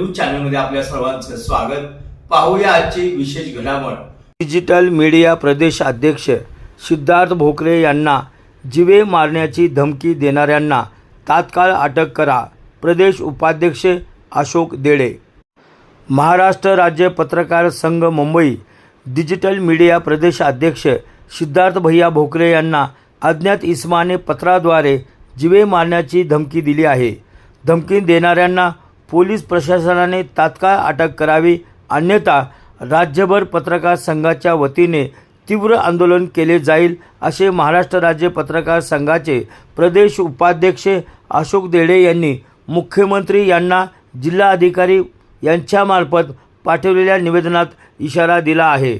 News चॅनलमध्ये आपल्या सर्वांचं स्वागत. पाहूया आजची विशेष घडामोड. डिजिटल मीडिया प्रदेश अध्यक्ष सिद्धार्थ भोकरे यांना जिवे मारण्याची धमकी देणाऱ्यांना तात्काळ अटक करा प्रदेश उपाध्यक्ष अशोक देडे. महाराष्ट्र राज्य पत्रकार संघ मुंबई डिजिटल मीडिया प्रदेश अध्यक्ष सिद्धार्थ भैया भोकरे यांना अज्ञात इस्माने पत्राद्वारे जिवे मारण्याची धमकी दिली आहे. धमकी देणाऱ्यांना पोलीस प्रशासनाने तात्काळ अटक करावी अन्यथा राज्यभर पत्रकार संघाच्या वतीने तीव्र आंदोलन केले जाईल असे महाराष्ट्र राज्य पत्रकार संघाचे प्रदेश उपाध्यक्ष अशोक देडे यांनी मुख्यमंत्री यांना जिल्हाधिकारी यांच्यामार्फत पाठवलेल्या निवेदनात इशारा दिला आहे.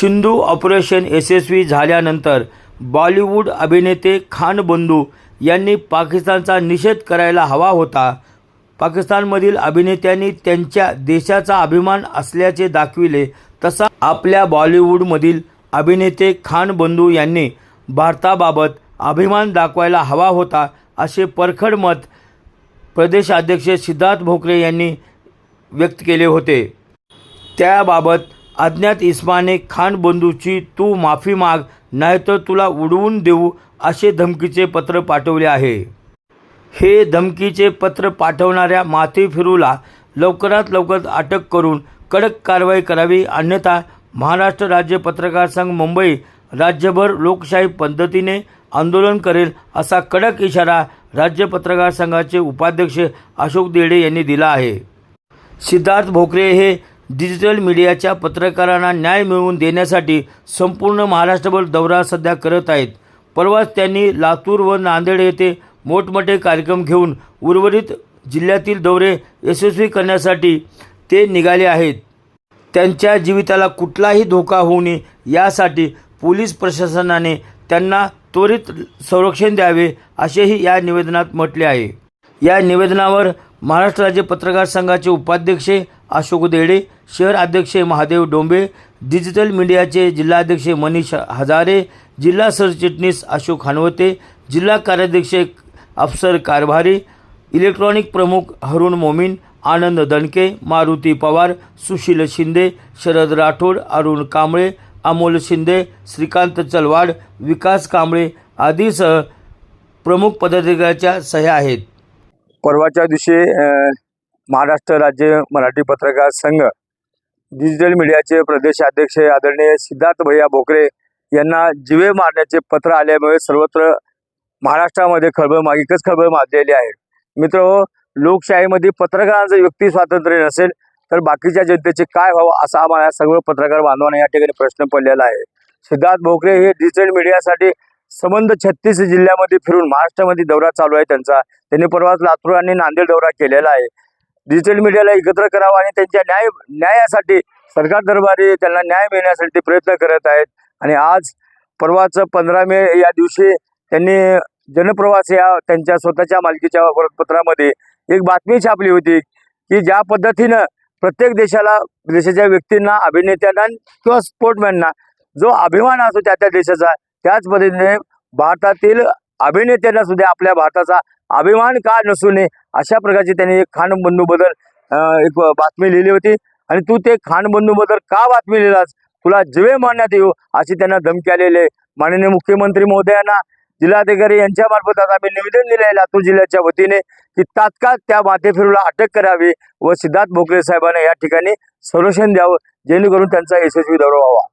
सिंधू ऑपरेशन यशस्वी झाल्यानंतर बॉलिवूड अभिनेते खान बंधू यांनी पाकिस्तानचा निषेध करायला हवा होता. पाकिस्तानमधील अभिनेत्यांनी त्यांच्या देशाचा अभिमान असल्याचे दाखविले तसा आपल्या बॉलिवूडमधील अभिनेते खान बंधू यांनी भारताबाबत अभिमान दाखवायला हवा होता असे परखड मत प्रदेशाध्यक्ष सिद्धार्थ भोकरे यांनी व्यक्त केले होते. त्याबाबत अज्ञात इस्माने खान बंधूची तू माफी माग नाहीतर तुला उडवून देऊ असे धमकीचे पत्र पाठवले आहे. हे धमकीचे पत्र पाठवणाऱ्या माथी फिरूला लवकरात लवकर अटक करून कडक कारवाई करावी अन्यथा महाराष्ट्र राज्य पत्रकार संघ मुंबई राज्यभर लोकशाही पद्धतीने आंदोलन करेल असा कडक इशारा राज्य पत्रकार संघाचे उपाध्यक्ष अशोक देडे यांनी दिला आहे. सिद्धार्थ भोकरे हे डिजिटल मीडियाच्या पत्रकारांना न्याय मिळवून देण्यासाठी संपूर्ण महाराष्ट्रभर दौरा सध्या करत आहेत. परवाच त्यांनी लातूर व नांदेड येथे मोठमोठे कार्यक्रम घेऊन उर्वरित जिल्ह्यातील दौरे यशस्वी करण्यासाठी ते निघाले आहेत. त्यांच्या जीविताला कुठलाही धोका होऊ नये यासाठी पोलीस प्रशासनाने त्यांना त्वरित संरक्षण द्यावे असेही या निवेदनात म्हटले आहे. या निवेदनावर महाराष्ट्र राज्य पत्रकार संघाचे उपाध्यक्ष अशोक देडे शहर अध्यक्ष महादेव डोंबे डिजिटल मीडियाचे जिल्हाध्यक्ष मनीष हजारे जिल्हा सरचिटणीस अशोक हनवते जिल्हा कार्याध्यक्ष अफसर कारभारी इलेक्ट्रॉनिक प्रमुख हरुण मोमीन आनंद दणके मारुती पवार सुशील शिंदे शरद राठोड अरुण कांबळे अमोल शिंदे श्रीकांत चलवाड विकास कांबळे आदीसह प्रमुख पदाधिकाऱ्याच्या सह्या आहेत. परवाच्या दिवशी महाराष्ट्र राज्य मराठी पत्रकार संघ डिजिटल मीडियाचे प्रदेशाध्यक्ष आदरणीय सिद्धार्थ भैया भोकरे यांना जिवे मारण्याचे पत्र आल्यामुळे सर्वत्र महाराष्ट्रामध्ये खळबळ माग एकच खळबळ माजलेली आहे. मित्र हो, लोकशाहीमध्ये पत्रकारांचं व्यक्ती स्वातंत्र्य नसेल तर बाकीच्या जनतेचे काय व्हावं असा आम्हाला सर्व पत्रकार बांधवांना या ठिकाणी प्रश्न पडलेला आहे. सिद्धार्थ भोकरे हे डिजिटल मीडियासाठी संबंध छत्तीस जिल्ह्यामध्ये फिरून महाराष्ट्रामध्ये दौरा चालू आहे त्यांचा. त्यांनी परवाच लातूर आणि नांदेड दौरा केलेला आहे. डिजिटल मीडियाला एकत्र करावं आणि त्यांच्या न्याय न्यायासाठी सरकार दरबारी त्यांना न्याय मिळण्यासाठी ते प्रयत्न करत आहेत. आणि आज परवाचं पंधरा मे या दिवशी त्यांनी जनप्रवास या त्यांच्या स्वतःच्या मालकीच्या वृत्तपत्रामध्ये एक बातमी छापली होती की ज्या पद्धतीनं प्रत्येक देशाला देशाच्या व्यक्तींना अभिनेत्यांना किंवा स्पोर्टमॅनना जो अभिमान असतो त्या त्या देशाचा त्याच पद्धतीने भारतातील अभिनेत्यांना सुद्धा आपल्या भारताचा अभिमान का नसू नये अशा प्रकारची त्यांनी एक खानबंधूबद्दल अं, एक बातमी लिहिली होती. आणि तू ते खानबंधूबद्दल का बातमी लिहिलास? तुला जिवे मारण्यात येऊ अशी त्यांना धमकी आलेली आहे. माननीय मुख्यमंत्री महोदयांना जिल्हाधिकारी यांच्या मार्फत आज आम्ही निवेदन दिले आहे लातूर जिल्ह्याच्या वतीने की तात्काळ त्या माथेफिरूला अटक करावी व सिद्धार्थ भोकरे साहेबांना या ठिकाणी संरक्षण द्यावं जेणेकरून त्यांचा यशस्वी दौरा व्हावा.